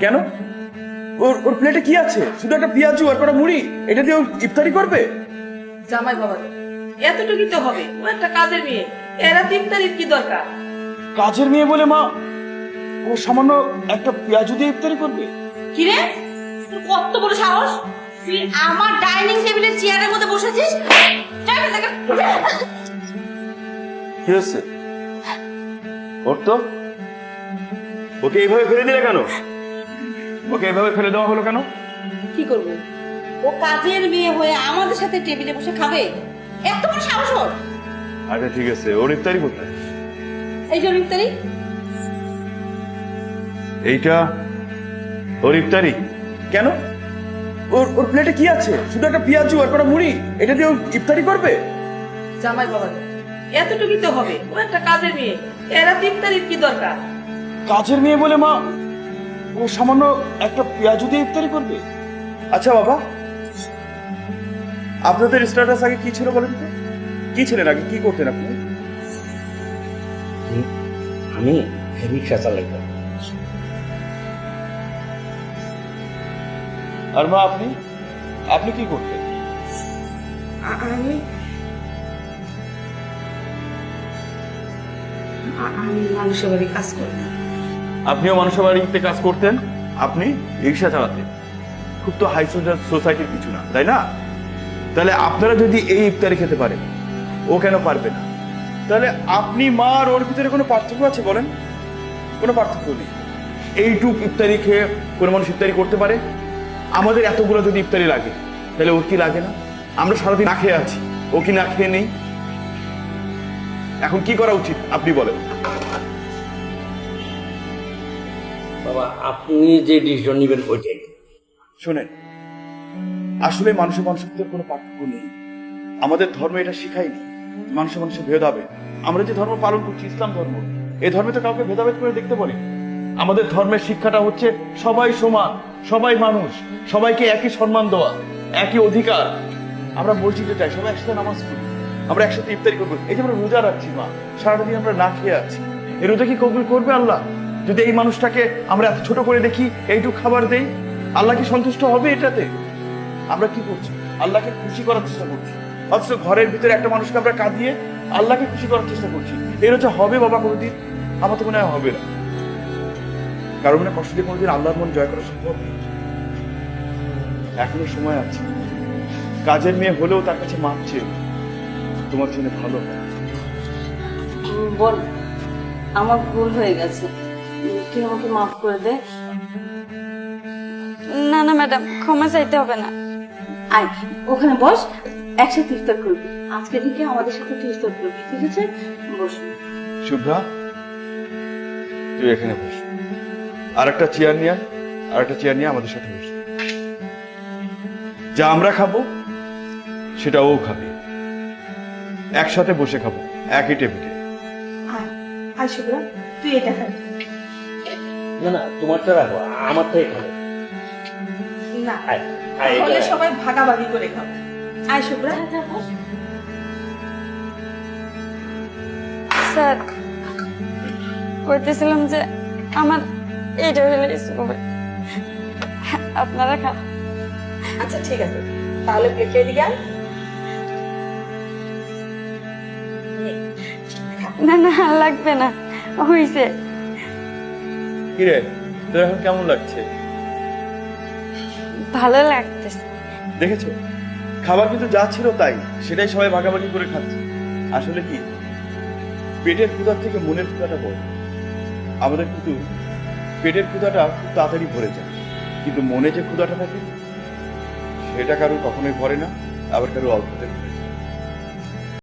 কেন? ওর ওর প্লেটে কি আছে? শুধু একটা পেঁয়াজু আর কটা মুড়ি? এটা দিয়ে ও ইফতারি করবে? জামাই বাবা এতটুকুই তো হবে। ও একটা কাজের মেয়ে। এরা তারিখ কি দরকার? কাজের মেয়ে বলে মা ও সামান্য একটা পেঁয়াজু দিয়ে ইফতারি করবে। কিরে তোর কত বড় সাহস? তুই আমার ডাইনিং টেবিলের চেয়ারের মধ্যে বসেছিস। কি হচ্ছে ওর তো? ওকে এইভাবে ফেলে দিলে কেন? ওকে এইভাবে ফেলে দেওয়া হলো কেন? কি করব? ও কাজের মেয়ে হয়ে আমাদের সাথে টেবিলে বসে খাবে? এত বড় সাহস ওর? আচ্ছা ঠিক আছে ওর ইফতারি কোথায়? এই জন্য ইফতারি। এইটা ওর ইফতারি। কেন? ওর ওর প্লেটে কি আছে? শুধু একটা পেঁয়াজু আর কটা মুড়ি? এটা দিয়ে ও ইফতারি করবে? জামাই বাবা এতটুকুই তো হবে। ও একটা কাজের মেয়ে। এরা তারিখ কি দরকার? কাজের মেয়ে বলে মা ও সামান্য একটা পেঁয়াজু দিয়ে ইফতারি করবে। আচ্ছা বাবা আপনাদের স্ট্যাটাস আগে কি ছিল বলেন তো? কি ছিলেন আগে? কি করতেন আপনি? আমি রিক্সা চালাই আর মা আপনি? আপনি কি করতেন? আমি আমি মানুষের বাড়ি কাজ করি আপনিও মানুষের বাড়িতে কাজ করতেন? আপনি রিক্সা চালাতেন। খুব তো হাই সোসাইটির কিছু না, তাই না? তাহলে আপনারা যদি এই ইফতারি খেতে পারেন, ও কেন পারবে না? তাহলে আপনি মা আর ওর ভিতরে কোনো পার্থক্য আছে বলেন? কোনো পার্থক্য নেই। এইটুক ইফতারি খেয়ে কোনো মানুষ ইফতারি করতে পারে? আমাদের এতগুলো যদি ইফতারি লাগে, তাহলে ওর কি লাগে না? আমরা সারাদিন না খেয়ে আছি, ও কি না খেয়ে নেই? এখন কি করা উচিত, আপনি বলেন। বাবা, আপনি যে ডিসিশন নেবেন ওইটাই। শোনেন, আসলে মানুষের মানুষের কোনো পার্থক্য নেই। আমাদের ধর্ম এটা শিখায়নি। মানুষের মানুষের ভেদ হবে আমরা যে ধর্ম পালন করছি, ইসলাম ধর্ম এই ধর্মে তো কাউকে ভেদাভেদ করে দেখতে পারি আমাদের ধর্মের শিক্ষাটা হচ্ছে সবাই সমান, সবাই মানুষ, সবাইকে একই সম্মান দেওয়া, একই অধিকার। আমরা মসজিদে যাই, সবাই একসাথে নামাজ পড়ি, আমরা একসাথে ইফতারি করব। এই যে আমরা রোজা রাখছি মা, সারাটা দিন আমরা না খেয়ে আছি। এই রোজা কি কবুল করবে আল্লাহ? যদি এই মানুষটাকে আমরা এত ছোট করে দেখি, এইটুকু খাবার দেই, আল্লাহ কি সন্তুষ্ট হবে এটাতে? আমরা কি করছি? আল্লাহকে খুশি করার চেষ্টা করছি। অথচ ঘরের ভিতরে একটা মানুষকে আমরা কাঁদিয়ে আল্লাহকে খুশি করার চেষ্টা করছি। এর হচ্ছে হবে বাবা কোনোদিন, আমার তো মনে হয় হবে না। কারণ মনে কষ্ট দিয়ে কোনোদিন আল্লাহর মন জয় করা সম্ভব। এখনও সময় আছে। কাজের মেয়ে হলেও তার কাছে মাপছে তোমার জন্য ভালো। বল, আমার ভুল হয়ে গেছে। তুই আমাকে মাফ করে দে? না না ম্যাডাম ক্ষমা চাইতে হবে না। আয় ওখানে বস একসাথে ইফতার করবি। আজকে থেকে আমাদের সাথে তুই ইফতার করবি ঠিক আছে? বস। শুভ্রা তুই এখানে বস। আর একটা চেয়ার নিয়ে আর একটা চেয়ার নিয়ে আমাদের সাথে বস। যা আমরা খাব সেটা ও খাবে। একসাথে বসে খাব একই টেবিলে আয় আয় শুভ্রা তুই এটা খাই না না তোমারটা রাখো আমারটা এখানে না আয়, আয়, তাহলে সবাই ভাগাভাগি করে খাব আয় শুভ্রা। স্যার কইতেছিলাম যে আমার এইটা হইলে স্কুল। আপনারা খান। আচ্ছা ঠিক আছে। তাহলে প্লেটে দিকে না না লাগবে না। হইছে। কিরে তোর এখন কেমন লাগছে? ভালো লাগতেছে। দেখেছ? খাবার কিন্তু যা ছিল তাই সেটাই সবাই ভাগাভাগি করে খাচ্ছে। আসলে কি পেটের ক্ষুধার থেকে মনের ক্ষুধাটা বড়। আমাদের কিন্তু পেটের ক্ষুধাটা খুব তাড়াতাড়ি ভরে যায়। কিন্তু মনে যে ক্ষুধাটা থাকে সেটা কারও কখনোই ভরে না আবার কারও অল্পতে ভরে